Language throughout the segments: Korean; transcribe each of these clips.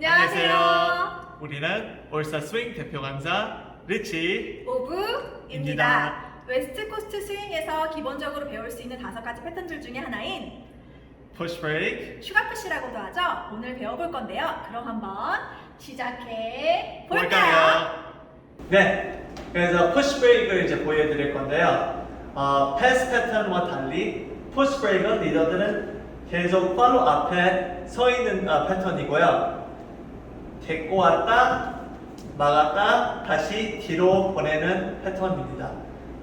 안녕하세요. 우리는 올사 스윙 대표 강사 리치. 오브입니다. 입니다. 웨스트 코스트 스윙에서 기본적으로 배울 수 있는 다섯 가지 패턴들 중에 하나인 푸시 브레이크 슈가 푸시라고도 하죠. 오늘 배워볼 건데요. 그럼 한번 시작해 볼까요? 네. 그래서 푸시 브레이크를 이제 보여드릴 건데요. 어, 패스 패턴과 달리 푸시 브레이크는 리더들은 계속 팔로 앞에 서 있는 어, 패턴이고요. 데리고 왔다, 막았다, 다시 뒤로 보내는 패턴입니다.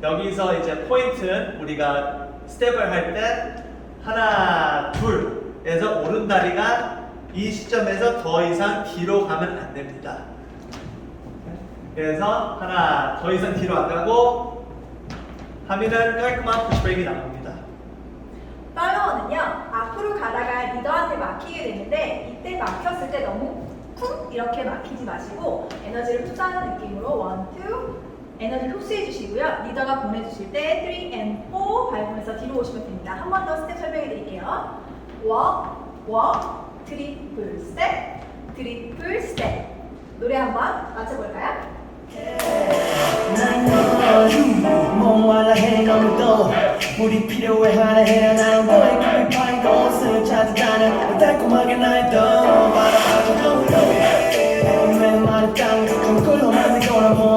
여기서 이제 포인트는 우리가 스텝을 할 때 하나, 둘에서 오른다리가 이 시점에서 더 이상 뒤로 가면 안 됩니다. 그래서 하나 더 이상 뒤로 안 가고 하면은 깔끔한 푸시브레이크 나옵니다. 팔로워는요 앞으로 가다가 리더한테 막히게 되는데 이때 막혔을 때 너무 쿵 이렇게 막히지 마시고 에너지를 투자하는 느낌으로 원, 투 에너지 흡수해 주시고요. 리더가 보내주실 때 3 and 4 밟으면서 뒤로 오시면 됩니다. 한 번 더 스텝 설명해 드릴게요. walk, 트리플 스텝, 트리플 스텝. 노래 한 번 맞춰볼까요? 난 몽환라 해감도 우리 필요해 하나 해야 나는 너의 급한 곳을 찾아가는 달콤하게 날떠 i'm 么